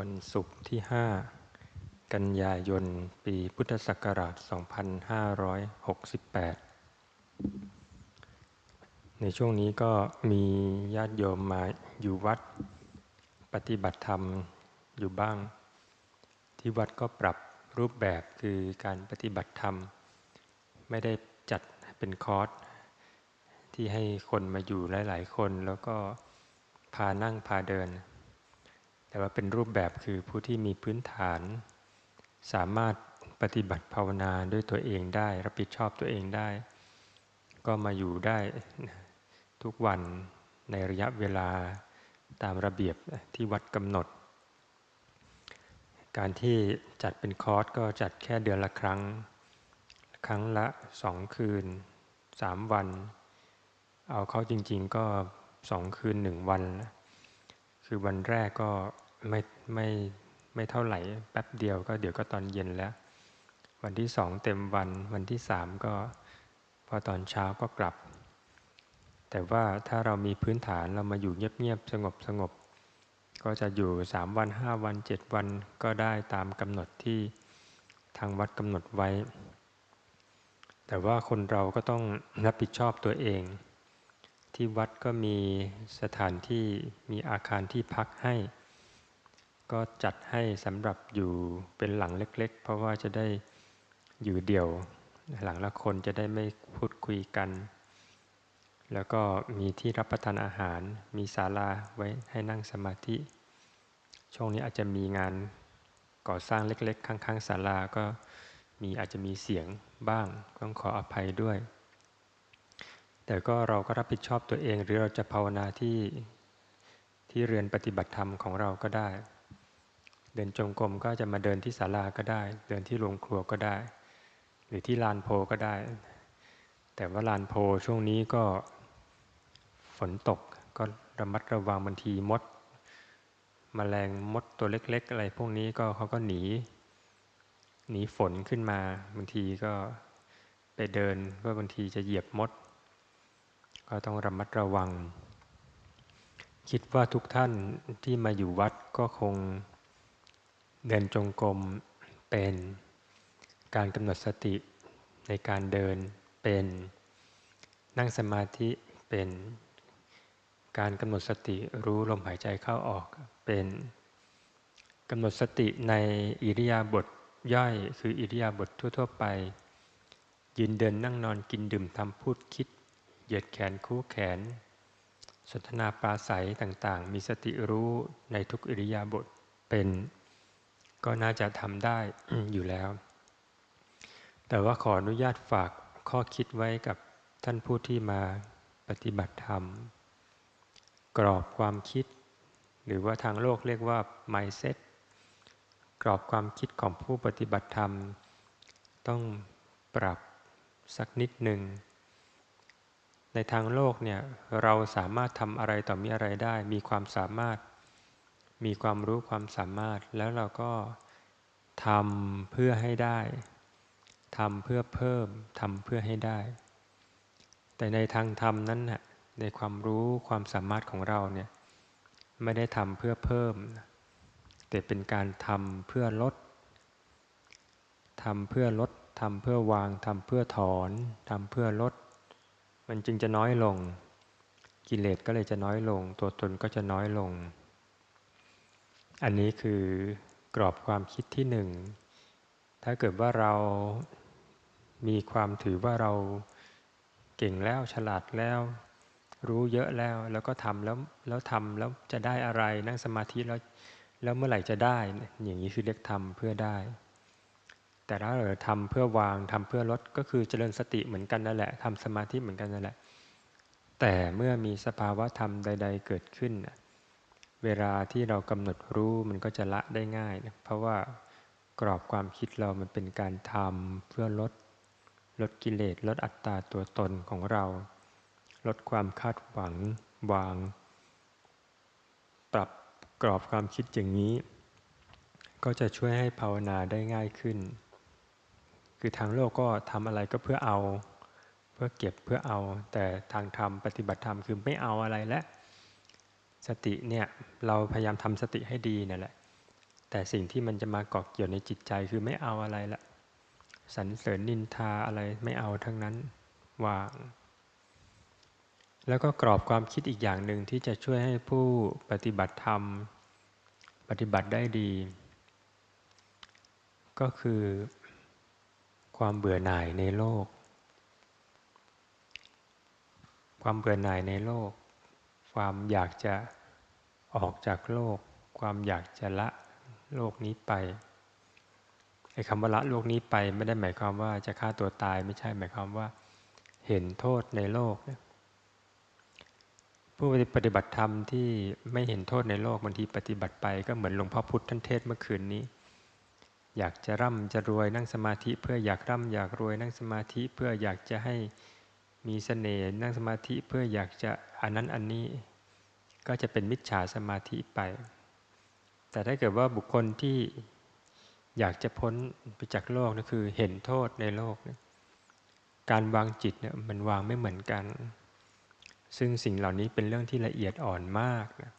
วันศุกร์ที่ 5 กันยายน ปีพุทธศักราช 2568 ในช่วงนี้ก็มีญาติโยมมาอยู่วัดปฏิบัติธรรมอยู่บ้าง ที่วัดก็ปรับรูปแบบคือการปฏิบัติธรรม ไม่ได้จัดเป็นคอร์สที่ให้คนมาอยู่หลาย ๆ คนแล้วก็พานั่งพาเดิน แต่ว่าเป็นรูปแบบคือผู้ที่มีพื้นฐาน สามารถปฏิบัติภาวนาด้วยตัวเองได้ รับผิดชอบตัวเองได้ ก็มาอยู่ได้ทุกวันในระยะเวลาตามระเบียบที่วัดกำหนด การที่จัดเป็นคอร์สก็จัดแค่เดือนละครั้ง ครั้งละสองคืนสามวัน เอาเข้าจริง ๆ ก็สองคืนหนึ่งวัน คือวันแรกก็ไม่ไม่ไม่เท่าไหร่แป๊บเดียวก็เดี๋ยวก็ตอนเย็นแล้ว วันที่สองเต็มวันวันที่สามก็พอตอนเช้าก็กลับ แต่ว่าถ้าเรามีพื้นฐานเรามาอยู่เงียบๆสงบสงบก็จะอยู่สามวันห้าวันเจ็ดวันก็ได้ตามกำหนดที่ทางวัดกำหนดไว้ แต่ว่าคนเราก็ต้องรับผิดชอบตัวเอง ที่วัดก็มีสถานที่มีอาคารที่พักให้ ก็จัดให้สำหรับอยู่เป็นหลังเล็กๆ เพราะว่าจะได้อยู่เดี่ยว หลังละคนจะได้ไม่พูดคุยกัน แล้วก็มีที่รับประทานอาหาร มีศาลาไว้ให้นั่งสมาธิ ช่วงนี้อาจจะมีงานก่อสร้างเล็กๆ ข้างๆศาลาก็มีอาจจะมีเสียงบ้างต้องขออภัยด้วย แต่ก็เราก็รับผิดชอบตัวเอง หรือเราจะภาวนาที่ที่เรือนปฏิบัติธรรมของเราก็ได้ เดินจงกรมก็จะมาเดินที่ศาลาก็ได้ เดินที่โรงครัวก็ได้ หรือที่ลานโพก็ได้ แต่ว่าลานโพช่วงนี้ก็ฝนตกก็ระมัดระวังบางทีมดมแมลงมดตัวเล็ก ๆ อะไรพวกนี้ก็เขาก็หนี หนีฝนขึ้นมาบางทีก็ไปเดินก็บางทีจะเหยียบมด ก็ต้องระมัดระวัง คิดว่าทุกท่านที่มาอยู่วัดก็คงเดินจงกรมเป็นการกำหนดสติในการเดินเป็น นั่งสมาธิเป็น การกำหนดสติรู้ลมหายใจเข้าออกเป็นกำหนดสติในอิริยาบถย่อยคืออิริยาบถทั่ว ๆ ไป ยืนเดินนั่งนอนกินดื่มทำพูดคิด เหยียดแขนคู่แขน สนทนาปราศัยต่างๆ มีสติรู้ในทุกอิริยาบถเป็น ก็น่าจะทำได้อยู่แล้ว แต่ว่าขออนุญาตฝากข้อคิดไว้กับท่านผู้ที่มาปฏิบัติธรรม กรอบความคิด หรือว่าทางโลกเรียกว่า mindset กรอบความคิดของผู้ปฏิบัติธรรม ต้องปรับสักนิดหนึ่ง ในทางโลกเนี่ยเราสามารถทำอะไรต่อมีอะไรได้ มีความสามารถ มีความรู้ความสามารถ แล้วเราก็ทำเพื่อให้ได้ทำเพื่อเพิ่มทำเพื่อให้ได้ แต่ในทางธรรมนั้นน่ะในความรู้ความสามารถของเราเนี่ยไม่ได้ทำเพื่อเพิ่ม แต่เป็นการทำเพื่อลดทำเพื่อลดทำเพื่อวางทำเพื่อถอนทำเพื่อลด มันจึงจะน้อยลง กิเลสก็เลยจะน้อยลง ตัวตนก็จะน้อยลง อันนี้คือกรอบความคิดที่หนึ่ง ถ้าเกิดว่าเรามีความถือว่าเราเก่งแล้วฉลาดแล้ว รู้เยอะแล้วแล้วก็ทำแล้วแล้วทำแล้วจะได้อะไรนั่งสมาธิแล้วแล้วเมื่อไหร่จะได้ อย่างนี้คือเรียกทำเพื่อได้ แต่ถ้าเราทำเพื่อวางทำเพื่อลดก็คือเจริญสติเหมือนกันนั่นแหละทำสมาธิเหมือนกันนั่นแหละ แต่เมื่อมีสภาวะธรรมใด ๆ เกิดขึ้น เวลาที่เรากำหนดรู้มันก็จะละได้ง่ายนะเพราะว่ากรอบความคิดเรามันเป็นการทำเพื่อลดลดกิเลสลดอัตตาตัวตนของเรา ลดความคาดหวังวาง ปรับกรอบความคิดอย่างนี้ ก็จะช่วยให้ภาวนาได้ง่ายขึ้น คือทางโลกก็ทำอะไรก็เพื่อเอา เพื่อเก็บเพื่อเอา แต่ทางธรรมปฏิบัติธรรมคือไม่เอาอะไรและสติเนี่ยเราพยายามทำสติให้ดีนั่นแหละ แต่สิ่งที่มันจะมาเกาะเกี่ยวในจิตใจคือไม่เอาอะไรละสรรเสริญนินทาอะไรไม่เอาทั้งนั้นวางแล้วก็กรอบความคิดอีกอย่างหนึ่งที่จะช่วยให้ผู้ปฏิบัติธรรม ปฏิบัติได้ดี ก็คือ ความเบื่อหน่ายในโลก ความเบื่อหน่ายในโลก ความอยากจะออกจากโลก ความอยากจะละโลกนี้ไปไอ้คำว่าละโลกนี้ไปไม่ได้หมายความว่าจะฆ่าตัวตายไม่ใช่หมายความว่า เห็นโทษในโลกผู้ปฏิบัติธรรมที่ไม่เห็นโทษในโลกบางทีปฏิบัติไปก็เหมือนหลวงพ่อพุธท่านเทศเมื่อคืนนี้ อยากจะร่ำจะรวยนั่งสมาธิเพื่ออยากร่ำอยากรวยนั่งสมาธิเพื่ออยากจะให้มีเสน่ห์นั่งสมาธิเพื่ออยากจะอันนั้นอันนี้ ก็จะเป็นมิจฉาสมาธิไป แต่ถ้าเกิดว่าบุคคลที่อยากจะพ้นไปจากโลกนั่นคือเห็นโทษในโลกการวางจิตเนี่ยมันวางไม่เหมือนกัน ซึ่งสิ่งเหล่านี้เป็นเรื่องที่ละเอียดอ่อนมากนะ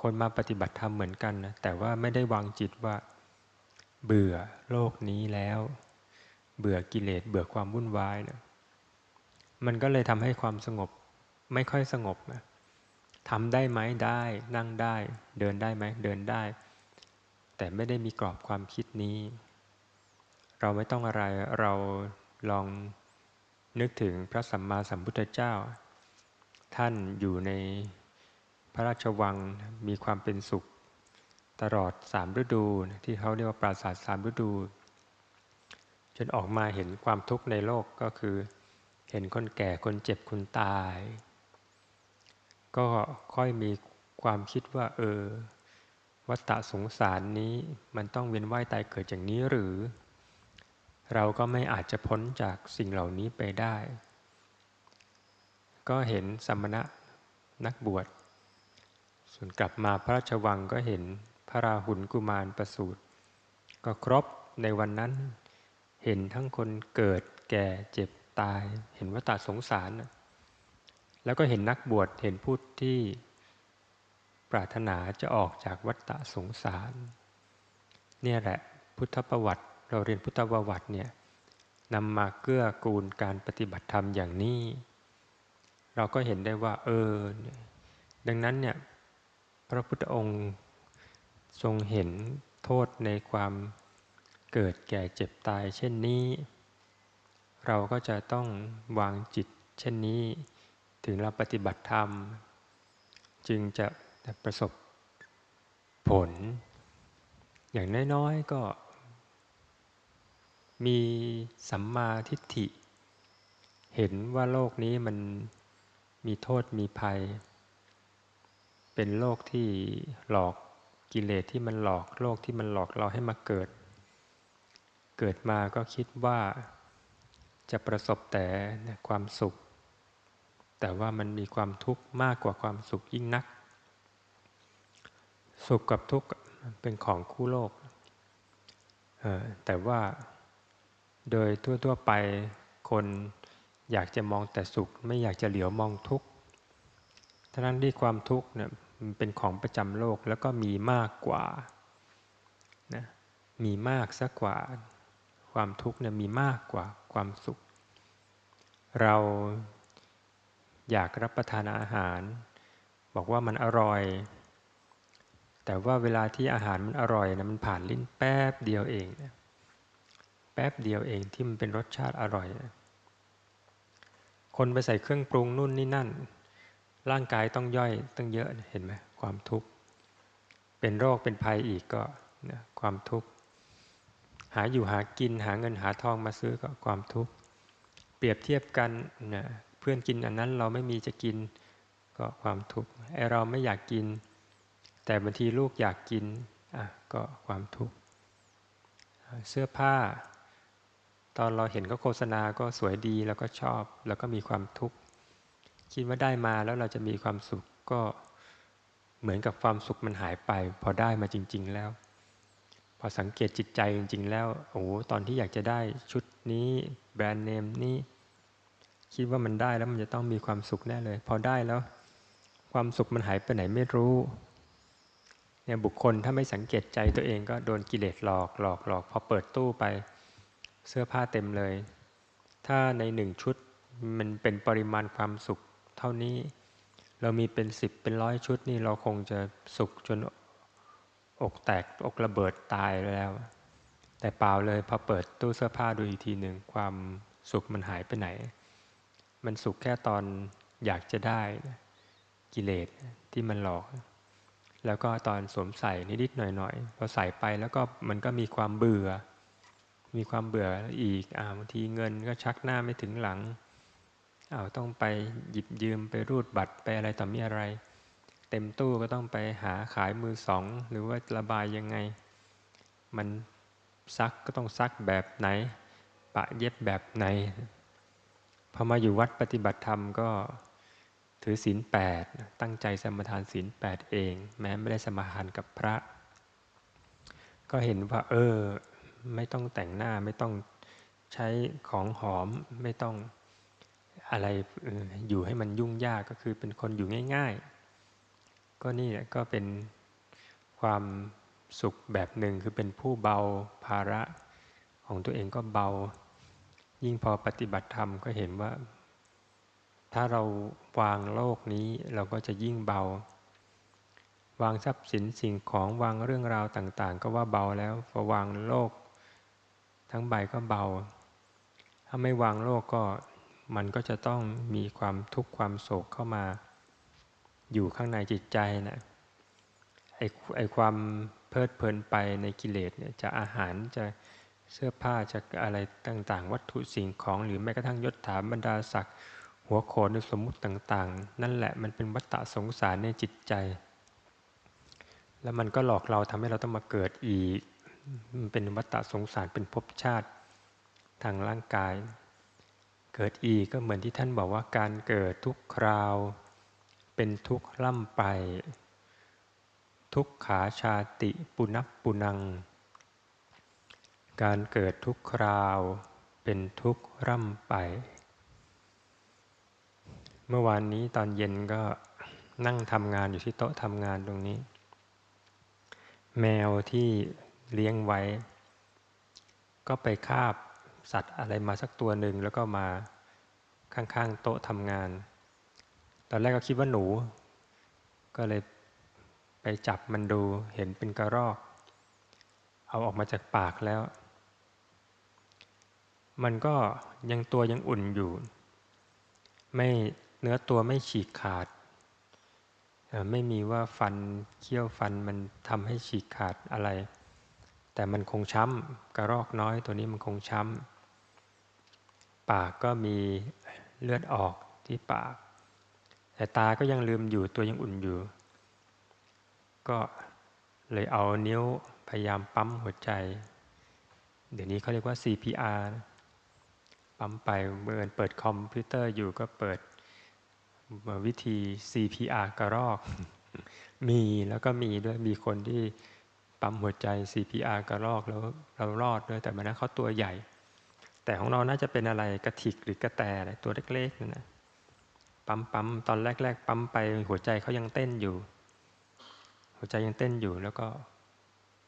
คนมาปฏิบัติธรรมเหมือนกันนะแต่ว่าไม่ได้วางจิตว่า เบื่อโลกนี้แล้ว เบื่อกิเลสเบื่อความวุ่นวายนะมันก็เลยทำให้ความสงบไม่ค่อยสงบนะทำได้ไหมได้ นั่งได้ เดินได้ไหมเดินได้ แต่ไม่ได้มีกรอบความคิดนี้ เราไม่ต้องอะไรเราลองนึกถึงพระสัมมาสัมพุทธเจ้า ท่านอยู่ในพระราชวังมีความเป็นสุข ตลอดสามฤดูที่เขาเรียกว่าปราสาทสามฤดู จนออกมาเห็นความทุกข์ในโลกก็คือ เห็นคนแก่คนเจ็บคนตาย ก็ค่อยมีความคิดว่า เออ วัฏฏะสงสารนี้มันต้องเวียนว่ายตายเกิดอย่างนี้หรือ เราก็ไม่อาจจะพ้นจากสิ่งเหล่านี้ไปได้ ก็เห็นสมณะนักบวชส่วนกลับมาพระราชวังก็เห็น พระราหุลกุมารประสูติ ก็ครบในวันนั้น เห็นทั้งคนเกิดแก่เจ็บตาย เห็นวัฏสงสาร แล้วก็เห็นนักบวชเห็นผู้ที่ปรารถนาจะออกจากวัฏฏะสงสาร เนี่ยแหละพุทธประวัติ เราเรียนพุทธประวัติเนี่ยนำมาเกื้อกูลการปฏิบัติธรรมอย่างนี้ เราก็เห็นได้ว่าเออ ดังนั้นเนี่ยพระพุทธองค์ ทรงเห็นโทษในความเกิดแก่เจ็บตายเช่นนี้ เราก็จะต้องวางจิตเช่นนี้ ถึงเราปฏิบัติธรรม จึงจะประสบผล อย่างน้อยๆก็ มีสัมมาทิฏฐิ เห็นว่าโลกนี้มันมีโทษมีภัย เป็นโลกที่หลอก กิเลสที่มันหลอกโลกที่มันหลอกเราให้มาเกิด เกิดมาก็คิดว่าจะประสบแต่ความสุข แต่ว่ามันมีความทุกข์มากกว่าความสุขยิ่งนัก สุขกับทุกข์เป็นของคู่โลก แต่ว่าโดยทั่วๆไปคนอยากจะมองแต่สุขไม่อยากจะเหลียวมองทุกข์ทั้งที่ความทุกข์เนี่ย เป็นของประจำโลกแล้วก็มีมากกว่านะมีมากสักกว่า ความทุกข์เนี่ยมีมากกว่าความสุข เราอยากรับประทานอาหาร บอกว่ามันอร่อย แต่ว่าเวลาที่อาหารมันอร่อยนะมันผ่านลิ้นแป๊บเดียวเองนะแป๊บเดียวเองที่มันเป็นรสชาติอร่อยนะคนไปใส่เครื่องปรุงนู่นนี่นั่น ร่างกายต้องย่อยต้องเยอะเห็นไหมความทุกข์ เป็นโรคเป็นภัยอีกก็ความทุกข์ หาอยู่หากินหาเงินหาทองมาซื้อก็ความทุกข์ เปรียบเทียบกันนะเพื่อนกินอันนั้นเราไม่มีจะกินก็ความทุกข์ไอเราไม่อยากกิน แต่บางทีลูกอยากกินอะก็ความทุกข์ เสื้อผ้า ตอนเราเห็นก็โฆษณาก็สวยดีแล้วก็ชอบแล้วก็มีความทุกข์ คิดว่าได้มาแล้วเราจะมีความสุขก็เหมือนกับความสุขมันหายไป พอได้มาจริง ๆแล้ว พอสังเกตจิตใจจริง ๆ แล้วโอ้ตอนที่อยากจะได้ชุดนี้แบรนด์เนมนี้คิดว่ามันได้แล้วมันจะต้องมีความสุขแน่เลย พอได้แล้ว ความสุขมันหายไปไหนไม่รู้เนี่ยบุคคลถ้าไม่สังเกตใจตัวเองก็โดนกิเลสหลอกหลอกหลอกพอเปิดตู้ไปเสื้อผ้าเต็มเลย ถ้าในหนึ่งชุดมันเป็นปริมาณความสุข เท่านี้ เรามีเป็นสิบเป็นร้อยชุดนี่เราคงจะสุขจนอกแตกอกระเบิดตายแล้ว แต่เปล่าเลยพอเปิดตู้เสื้อผ้าดูอีกทีหนึ่งความสุขมันหายไปไหน มันสุขแค่ตอนอยากจะได้กิเลสที่มันหลอก แล้วก็ตอนสวมใส่นิดๆหน่อยๆพอใส่ไปแล้วก็มันก็มีความเบื่อ มีความเบื่ออีกอ่าบางทีเงินก็ชักหน้าไม่ถึงหลัง เอาต้องไปหยิบยืมไปรูดบัตรไปอะไรต่อมีอะไร เต็มตู้ก็ต้องไปหาขายมือสอง หรือว่าระบายยังไง มันซักก็ต้องซักแบบไหน ปะเย็บแบบไหนพอมาอยู่วัดปฏิบัติธรรมก็ถือศีลแปดตั้งใจสมทานศีลแปดเอง แม้ไม่ได้สมทานกับพระ ก็เห็นว่าเออ ไม่ต้องแต่งหน้าไม่ต้องใช้ของหอมไม่ต้อง อะไรอยู่ให้มันยุ่งยากก็คือเป็นคนอยู่ง่าย ๆ ก็นี่ก็เป็นความสุขแบบหนึ่งคือเป็นผู้เบาภาระของตัวเองก็เบา ยิ่งพอปฏิบัติธรรมก็เห็นว่า ถ้าเราวางโลกนี้เราก็จะยิ่งเบา วางทรัพย์สินสิ่งของวางเรื่องราวต่าง ๆ ก็ว่าเบาแล้วพอวางโลก ทั้งใบก็เบา ถ้าไม่วางโลกก็ มันก็จะต้องมีความทุกข์ความโศกเข้ามา อยู่ข้างในจิตใจนะไอ้ไอความเพลิดเพลินไปในกิเลสเนี่ยจะอาหารจะเสื้อผ้าจะอะไรต่างๆ วัตถุสิ่งของหรือแม้กระทั่งยศถาบรรดาศักดิ์หัวโขนสมมุติต่างๆ นั่นแหละมันเป็นวัฏฏะสงสารในจิตใจ แล้วมันก็หลอกเราทำให้เราต้องมาเกิดอีก มันเป็นวัฏฏะสงสารเป็นภพชาติทางร่างกาย เกิดอีกก็เหมือนที่ท่านบอกว่าการเกิดทุกคราว เป็นทุกข์ล่ำไป ทุกขาชาติปุนับปุนัง การเกิดทุกคราว เป็นทุกข์ร่ำไป เมื่อวานนี้ตอนเย็นก็นั่งทำงานอยู่ที่โต๊ะทำงานตรงนี้ แมวที่เลี้ยงไว้ ก็ไปคาบ สัตว์อะไรมาสักตัวหนึ่งแล้วก็มาข้างๆโต๊ะทำงาน ตอนแรกก็คิดว่าหนู ก็เลยไปจับมันดูเห็นเป็นกระรอก เอาออกมาจากปากแล้ว มันก็ยังตัวยังอุ่นอยู่ ไม่เนื้อตัวไม่ฉีกขาด ไม่มีว่าฟันเคี้ยวฟันมันทำให้ฉีกขาดอะไร แต่มันคงช้ำกระรอกน้อยตัวนี้มันคงช้ำ ปากก็มีเลือดออกที่ปาก แต่ตาก็ยังลืมอยู่ตัวยังอุ่นอยู่ ก็เลยเอานิ้วพยายามปั๊มหัวใจ เดี๋ยวนี้เขาเรียกว่า CPR ปั๊มไปเมื่อเปิดคอมพิวเตอร์อยู่ก็เปิดวิธี CPR กระรอก มีแล้วก็มีด้วยมีคนที่ปั๊มหัวใจ CPR กระรอกแล้วเรารอดด้วยแต่มันนั้นเขาตัวใหญ่ แต่ของเราน่าจะเป็นอะไรกระถิกหรือกระแตอะไรตัวเล็กๆนั่นนะปั๊มปั๊มตอนแรก ๆ ปั๊มไปหัวใจเขายังเต้นอยู่ หัวใจยังเต้นอยู่แล้วก็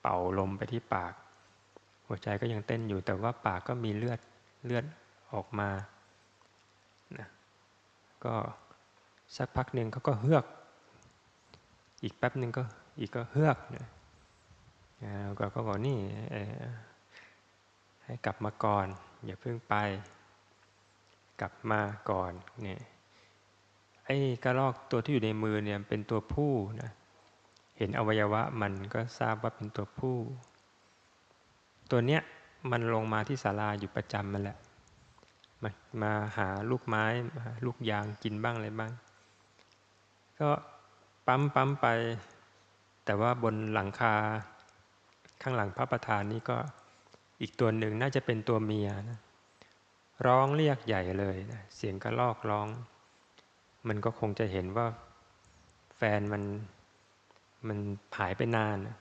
เป่าลมไปที่ปาก หัวใจก็ยังเต้นอยู่ แต่ว่าปากก็มีเลือดเลือดออกมานะก็สักพักหนึ่งเขาก็เฮือก อีกแป๊บหนึ่งก็อีกก็เฮือกนี่ยแล้วก็บอกนี่ให้กลับมาก่อน อย่าเพิ่งไป กลับมาก่อนเนี่ยไอ้กระรอกตัวที่อยู่ในมือเนี่ยเป็นตัวผู้นะเห็นอวัยวะมันก็ทราบว่าเป็นตัวผู้ ตัวเนี้ยมันลงมาที่ศาลาอยู่ประจำมันแหละมามาหาลูกไม้ลูกยางกินบ้างอะไรบ้าง ก็ปั๊มปั๊มไป แต่ว่าบนหลังคาข้างหลังพระประธานนี่ก็ อีกตัวหนึ่งน่าจะเป็นตัวเมียนะร้องเรียกใหญ่เลยนะเสียงกระลอกร้อง มันก็คงจะเห็นว่าแฟนมันมันหายไปนานนะ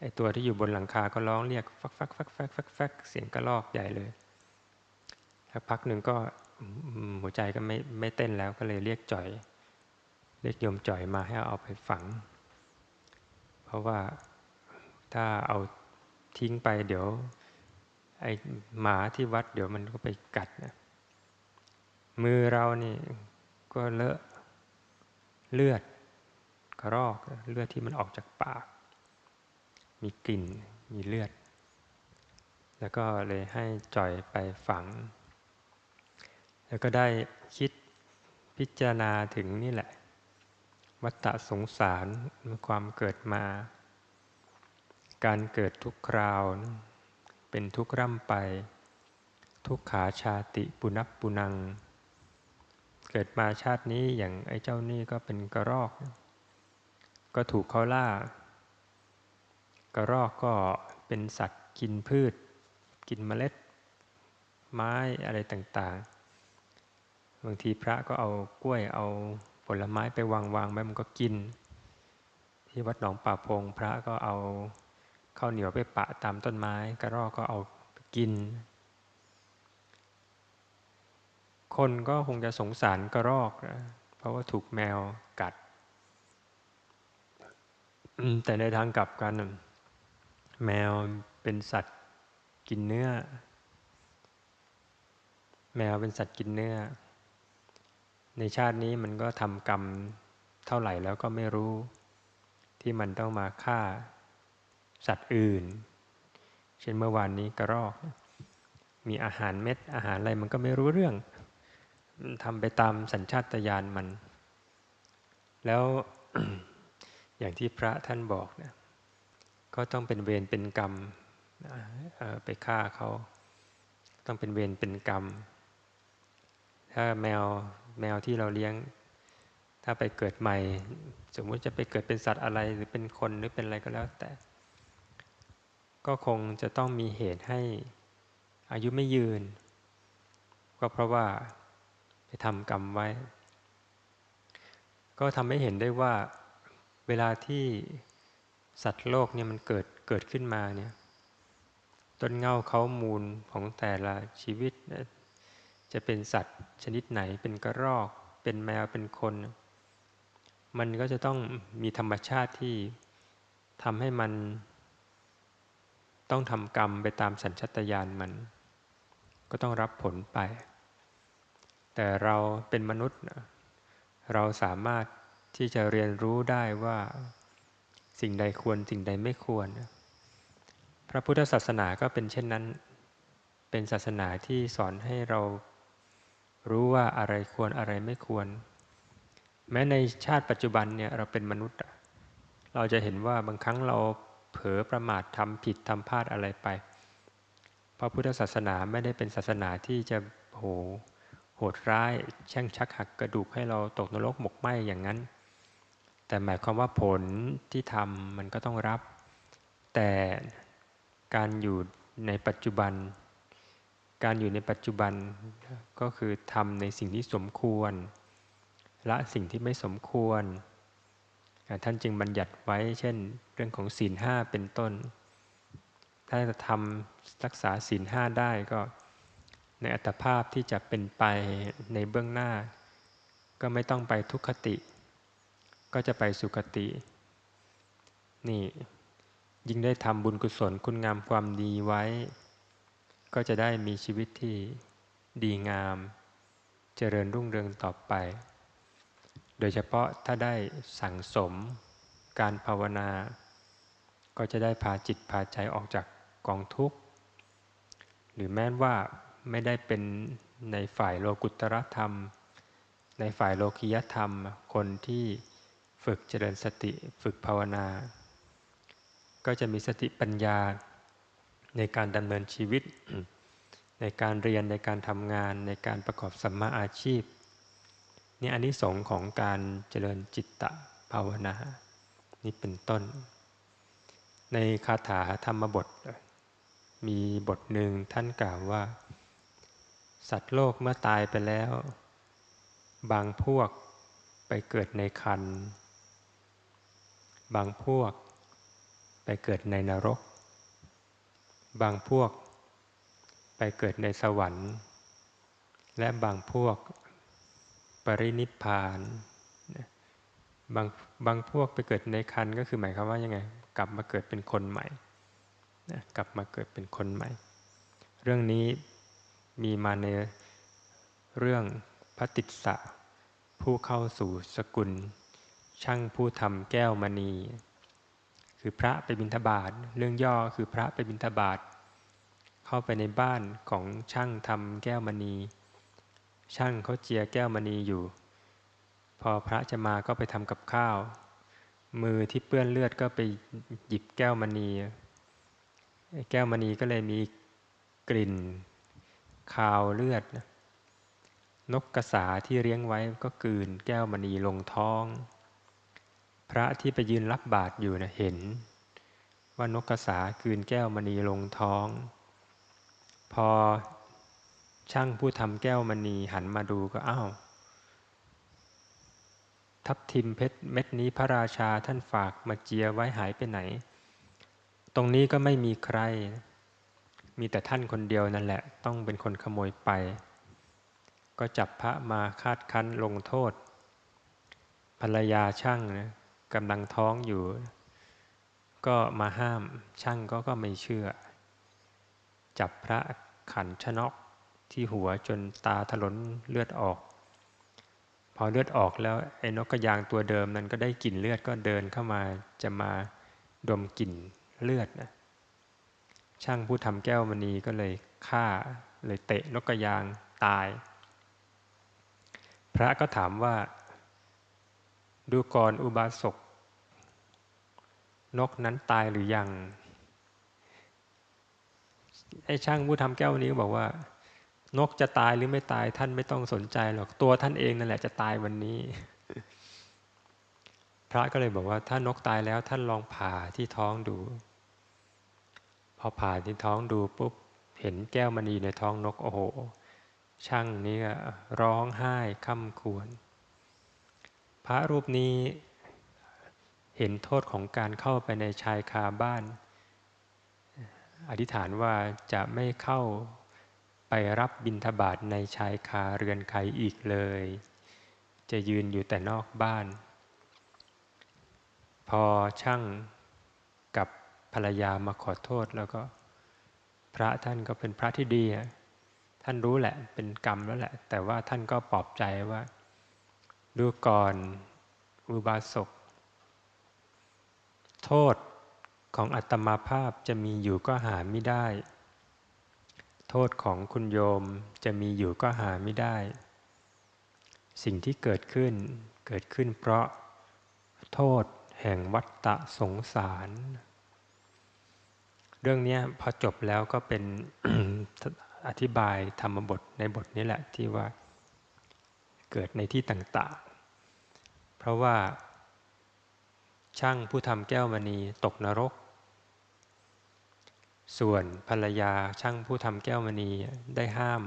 ไอตัวที่อยู่บนหลังคาก็ร้องเรียกฟักฟักฟักฟักฟักฟักเสียงกระลอกใหญ่เลยสักพักหนึ่งก็หัวใจก็ไม่ไม่เต้นแล้วก็เลยเรียกจ่อย เรียกโยมจ่อยมาให้เอาไปฝัง เพราะว่าถ้าเอา ทิ้งไปเดี๋ยว ไอหมาที่วัด เดี๋ยวมันก็ไปกัดนะมือเรานี่ก็เลอะเลือดกระรอกเลือดที่มันออกจากปาก มีกลิ่นมีเลือด แล้วก็เลยให้จ่อยไปฝัง แล้วก็ได้คิดพิจารณาถึงนี่แหละ วัฏสงสารความเกิดมา การเกิดทุกคราว เป็นทุกร่ำไป ทุกขาชาติปุนับปุนัง เกิดมาชาตินี้อย่างไอ้เจ้านี่ก็เป็นกระรอก ก็ถูกเขาล่า กระรอกก็เป็นสัตว์กินพืช กินเมล็ด ไม้อะไรต่างๆ บางทีพระก็เอากล้วยเอาผลไม้ไปวางวางไว้มันก็กิน ที่วัดหนองป่าพง พระก็เอา ข้าวเหนียวไปปะตามต้นไม้ กระรอกก็เอาไปกิน คนก็คงจะสงสารกระรอกนะเพราะว่าถูกแมวกัด แต่ในทางกลับกัน แมวเป็นสัตว์กินเนื้อ แมวเป็นสัตว์กินเนื้อ ในชาตินี้มันก็ทำกรรมเท่าไหร่แล้วก็ไม่รู้ ที่มันต้องมาฆ่า สัตว์อื่น เช่นเมื่อวานนี้กระรอก มีอาหารเม็ดอาหารอะไรมันก็ไม่รู้เรื่องทำไปตามสัญชาตญาณมัน แล้วอย่างที่พระท่านบอกนะก็ต้องเป็นเวรเป็นกรรมไปฆ่าเขาต้องเป็นเวรเป็นกรรม ถ้าแมวแมวที่เราเลี้ยง ถ้าไปเกิดใหม่ สมมุติจะไปเกิดเป็นสัตว์อะไรหรือเป็นคนหรือเป็นอะไรก็แล้วแต่ ก็คงจะต้องมีเหตุให้อายุไม่ยืน ก็เพราะว่าไปทำกรรมไว้ ก็ทำให้เห็นได้ว่าเวลาที่สัตว์โลกเนี่ยมันเกิดเกิดขึ้นมาเนี่ยต้นเงาเขามูลของแต่ละชีวิต จะเป็นสัตว์ชนิดไหนเป็นกระรอก เป็นแมวเป็นคน มันก็จะต้องมีธรรมชาติที่ทำให้มัน ต้องทำกรรมไปตามสัญชตาตญาณมัน ก็ต้องรับผลไป แต่เราเป็นมนุษย์เราสามารถที่จะเรียนรู้ได้ว่าสิ่งใดควรสิ่งใดไม่ควร พระพุทธศาสนาก็เป็นเช่นนั้น เป็นศาสนาที่สอนให้เรารู้ว่าอะไรควรอะไรไม่ควร แม้ในชาติปัจจุบันเนี่ยเราเป็นมนุษย์ เราจะเห็นว่าบางครั้งเรา เผลอประมาททำผิดทำพลาดอะไรไป เพราะพุทธศาสนาไม่ได้เป็นศาสนาที่จะโหโหดร้ายแช่งชักหักกระดูกให้เราตกนรกหมกไหมอย่างนั้น แต่หมายความว่าผลที่ทำมันก็ต้องรับ แต่การอยู่ในปัจจุบัน การอยู่ในปัจจุบันก็คือทำในสิ่งที่สมควร ละสิ่งที่ไม่สมควร ท่านจึงบัญญัติไว้ เช่น เรื่องของศีลห้าเป็นต้น ถ้าจะทำรักษาศีลห้าได้ก็ในอัตภาพที่จะเป็นไปในเบื้องหน้า ก็ไม่ต้องไปทุกขติ ก็จะไปสุขติ นี่ยิ่งได้ทำบุญกุศลคุณงามความดีไว้ ก็จะได้มีชีวิตที่ดีงาม เจริญรุ่งเรืองต่อไป โดยเฉพาะถ้าได้สั่งสมการภาวนา ก็จะได้พาจิตพาใจออกจากกองทุกข์ หรือแม้ว่าไม่ได้เป็นในฝ่ายโลกุตรธรรม ในฝ่ายโลกิยธรรม คนที่ฝึกเจริญสติฝึกภาวนา ก็จะมีสติปัญญาในการดำเนินชีวิต ในการเรียนในการทำงานในการประกอบสัมมาอาชีพ นี่อันนี้สงของการเจริญจิตตภาวนา นี่เป็นต้น ในคาถาธรรมบท มีบทหนึ่งท่านกล่าวว่า สัตว์โลกเมื่อตายไปแล้ว บางพวกไปเกิดในคัน บางพวกไปเกิดในนรก บางพวกไปเกิดในสวรรค์ และบางพวก ปรินิพานบางบางพวกไปเกิดในคันก็คือหมายความว่ายังไง กลับมาเกิดเป็นคนใหม่นะกลับมาเกิดเป็นคนใหม่ เรื่องนี้มีมาในเรื่องพระติสสะผู้เข้าสู่สกุล ช่างผู้ทำแก้วมณี คือพระไปบิณฑบาตเรื่องย่อคือพระไปบิณฑบาตเข้าไปในบ้านของช่างทำแก้วมณี ช่างเขาเจียแก้วมณีอยู่ พอพระจะมาก็ไปทำกับข้าว มือที่เปื้อนเลือดก็ไปหยิบแก้วมณี แก้วมณีก็เลยมีกลิ่นคาวเลือด นกกระสาที่เลี้ยงไว้ก็กืนแก้วมณีลงท้อง พระที่ไปยืนรับบาตรอยู่นะเห็น ว่านกกระสากืนแก้วมณีลงท้อง พอ ช่างผู้ทำแก้วมณีหันมาดูก็อ้าวทับทิมเพชรเม็ดนี้พระราชาท่านฝากมาเจียไว้หายไปไหน ตรงนี้ก็ไม่มีใคร มีแต่ท่านคนเดียวนั่นแหละ ต้องเป็นคนขโมยไป ก็จับพระมาคาดคั้นลงโทษ ภรรยาช่างนะกำลังท้องอยู่ ก็มาห้ามช่างก็ก็ไม่เชื่อ จับพระขันชนก ที่หัวจนตาถลนเลือดออก พอเลือดออกแล้วไอ้นกกระยางตัวเดิมนั้นก็ได้กลิ่นเลือดก็เดินเข้ามาจะมาดมกลิ่นเลือดนะช่างผู้ทำแก้วมณีก็เลยฆ่าเลยเตะนกกระยางตาย พระก็ถามว่า ดูก่อนอุบาสกนกนั้นตายหรือยังไอ้ช่างผู้ทำแก้วนี้บอกว่า นกจะตายหรือไม่ตายท่านไม่ต้องสนใจหรอกตัวท่านเองนั่นแหละจะตายวันนี้ พระก็เลยบอกว่า ถ้านกตายแล้วท่านลองผ่าที่ท้องดู พอผ่าที่ท้องดูปุ๊บเห็นแก้วมณีในท้องนกโอ้โห ช่างนี้ร้องไห้ค่ำควร พระรูปนี้เห็นโทษของการเข้าไปในชายคาบ้าน อธิษฐานว่าจะไม่เข้า รับบิณฑบาตในชายคาเรือนใครอีกเลย จะยืนอยู่แต่นอกบ้าน พอช่างกับภรรยามาขอโทษแล้วก็ พระท่านก็เป็นพระที่ดีท่านรู้แหละเป็นกรรมแล้วแหละ แต่ว่าท่านก็ปลอบใจว่า ดูก่อนอุบาสกโทษของอัตมาภาพจะมีอยู่ก็หาไม่ได้ ทษของคุณโยมจะมีอยู่ก็หาไม่ได้ สิ่งที่เกิดขึ้นเกิดขึ้นเพราะโทษแห่งวัฏฏะสงสาร เรื่องนี้พอจบแล้วก็เป็นอธิบายธรรมบทในบทนี้แหละที่ว่าเกิดในที่ต่างๆ เพราะว่าช่างผู้ทำแก้วมณีตกนรก ส่วนภรรยาช่างผู้ทำแก้วมณีได้ห้าม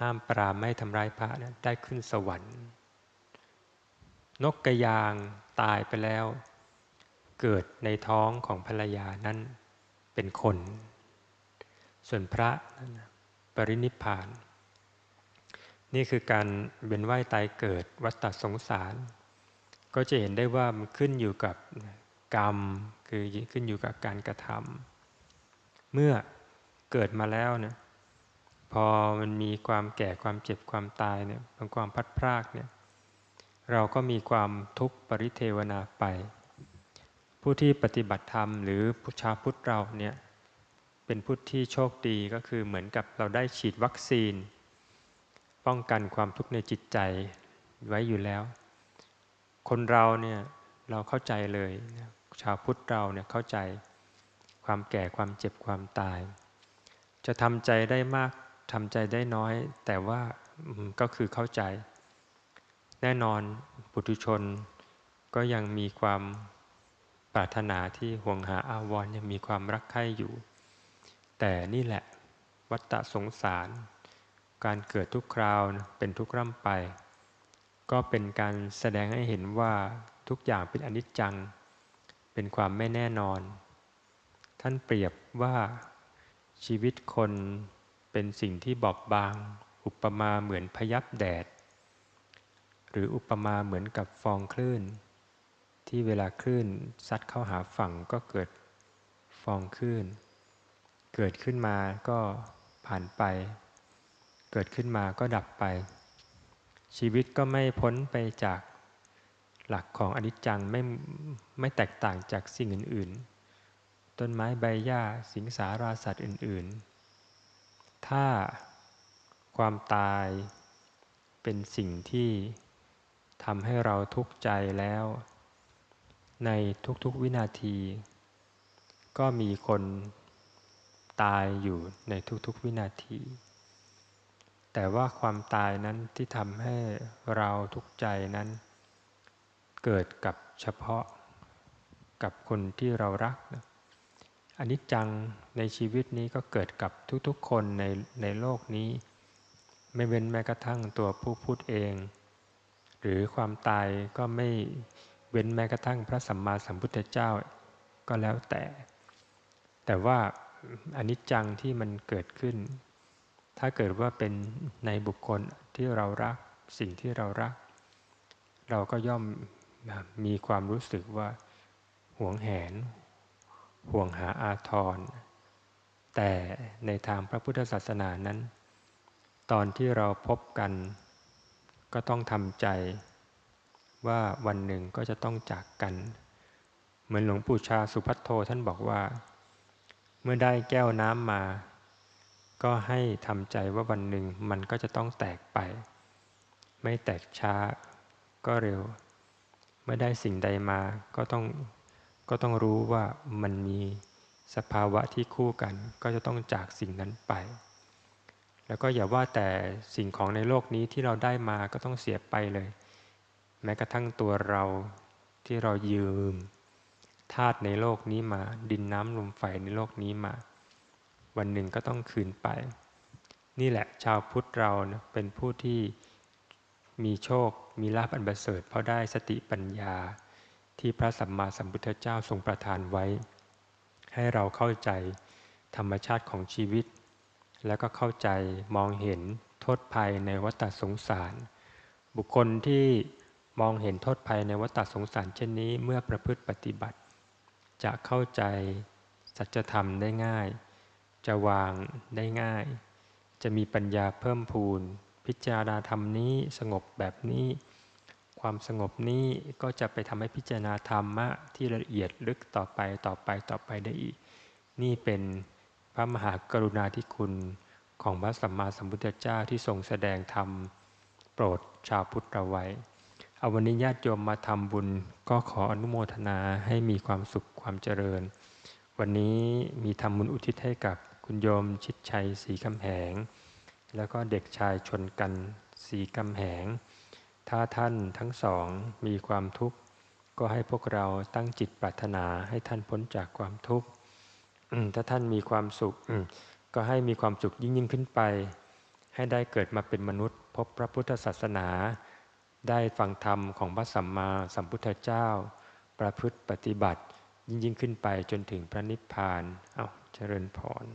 ห้ามปรามไม่ทำร้ายพระนะได้ขึ้นสวรรค์ นกกระยางตายไปแล้ว เกิดในท้องของภรรยานั้นเป็นคน ส่วนพระปรินิพาน นี่คือการเวียนว่ายตายเกิดวัฏสงสาร ก็จะเห็นได้ว่ามันขึ้นอยู่กับ กรรมคือขึ้นอยู่กับการกระทำเมื่อเกิดมาแล้วเนี่ยพอมันมีความแก่ความเจ็บความตายเนี่ยเป็นความพัดพรากเนี่ยเราก็มีความทุกข์ปริเทวนาไป ผู้ที่ปฏิบัติธรรมหรือผู้ชาพุทธเราเนี่ยเป็นผู้ที่โชคดีก็คือเหมือนกับเราได้ฉีดวัคซีน ป้องกันความทุกข์ในจิตใจไว้อยู่แล้ว คนเราเนี่ยเราเข้าใจเลย ชาวพุทธเราเนี่ยเข้าใจความแก่ความเจ็บความตาย จะทำใจได้มากทำใจได้น้อย แต่ว่าก็คือเข้าใจ แน่นอนปุถุชนก็ยังมีความปรารถนาที่ห่วงหาอาวรยังมีความรักใคร่อยู่ แต่นี่แหละวัฏฏะสงสาร การเกิดทุกคราวเป็นทุกร่ำไป ก็เป็นการแสดงให้เห็นว่าทุกอย่างเป็นอนิจจัง เป็นความไม่แน่นอน ท่านเปรียบว่าชีวิตคนเป็นสิ่งที่บอบบาง อุปมาเหมือนพยับแดด หรืออุปมาเหมือนกับฟองคลื่น ที่เวลาคลื่นซัดเข้าหาฝั่งก็เกิดฟองคลื่น เกิดขึ้นมาก็ผ่านไป เกิดขึ้นมาก็ดับไป ชีวิตก็ไม่พ้นไปจาก หลักของอนิจจังไม่ไม่แตกต่างจากสิ่งอื่น ๆ ต้นไม้ใบหญ้าสิงสาราสัตว์อื่น ๆ ถ้าความตายเป็นสิ่งที่ทำให้เราทุกข์ใจแล้ว ในทุกๆวินาที ก็มีคนตายอยู่ในทุกๆวินาที แต่ว่าความตายนั้นที่ทำให้เราทุกข์ใจนั้น เกิดกับเฉพาะกับคนที่เรารักนะอันนี้จังในชีวิตนี้ก็เกิดกับทุกๆคนในในโลกนี้ ไม่เว้นแม้กระทั่งตัวผู้พูดเอง หรือความตายก็ไม่เว้นแม้กระทั่งพระสัมมาสัมพุทธเจ้าก็แล้วแต่ แต่ว่าอนิจจังที่มันเกิดขึ้น ถ้าเกิดว่าเป็นในบุคคลที่เรารักสิ่งที่เรารัก เราก็ย่อม มีความรู้สึกว่าหวงแหน ห่วงหาอาทร แต่ในทางพระพุทธศาสนานั้น ตอนที่เราพบกัน ก็ต้องทำใจ ว่าวันหนึ่งก็จะต้องจากกัน เหมือนหลวงปู่ชาสุพัทโทท่านบอกว่า เมื่อได้แก้วน้ำมา ก็ให้ทำใจว่าวันหนึ่งมันก็จะต้องแตกไป ไม่แตกช้าก็เร็ว เมื่อได้สิ่งใดมาก็ต้องก็ต้องรู้ว่ามันมีสภาวะที่คู่กัน ก็จะต้องจากสิ่งนั้นไป แล้วก็อย่าว่าแต่สิ่งของในโลกนี้ที่เราได้มาก็ต้องเสียไปเลย แม้กระทั่งตัวเราที่เรายืมธาตุในโลกนี้มา ดินน้ำลมไฟในโลกนี้มา วันหนึ่งก็ต้องคืนไป นี่แหละชาวพุทธเราเป็นผู้ที่ มีโชค มีลาภอันประเสริฐเพราะได้สติปัญญา ที่พระสัมมาสัมพุทธเจ้าทรงประทานไว้ ให้เราเข้าใจธรรมชาติของชีวิต แล้วก็เข้าใจมองเห็นโทษภัยในวัฏสงสาร บุคคลที่มองเห็นโทษภัยในวัฏสงสารเช่นนี้เมื่อประพฤติปฏิบัติ จะเข้าใจสัจธรรมได้ง่าย จะวางได้ง่าย จะมีปัญญาเพิ่มพูน พิจารณาธรรมนี้สงบแบบนี้ ความสงบนี้ก็จะไปทำให้พิจารณาธรรมะที่ละเอียดลึกต่อไปต่อไปต่อไปได้อีก นี่เป็นพระมหากรุณาธิคุณของพระสัมมาสัมพุทธเจ้าที่ทรงแสดงธรรมโปรดชาวพุทธเราไว้ เอาวันนี้ญาติโยมมาทำบุญก็ขออนุโมทนาให้มีความสุขความเจริญ วันนี้มีทำบุญอุทิศให้กับคุณโยมชิดชัยสีคำแหง แล้วก็เด็กชายชนกันสีคำแหง ถ้าท่านทั้งสองมีความทุกข์ ก็ให้พวกเราตั้งจิตปรารถนาให้ท่านพ้นจากความทุกข์ถ้าท่านมีความสุขก็ให้มีความสุขยิ่งยิ่งขึ้นไป ให้ได้เกิดมาเป็นมนุษย์ พบพระพุทธศาสนา ได้ฟังธรรมของพระสัมมาสัมพุทธเจ้า ประพฤติปฏิบัติยิ่งยิ่งขึ้นไปจนถึงพระนิพพาน เอาเจริญพร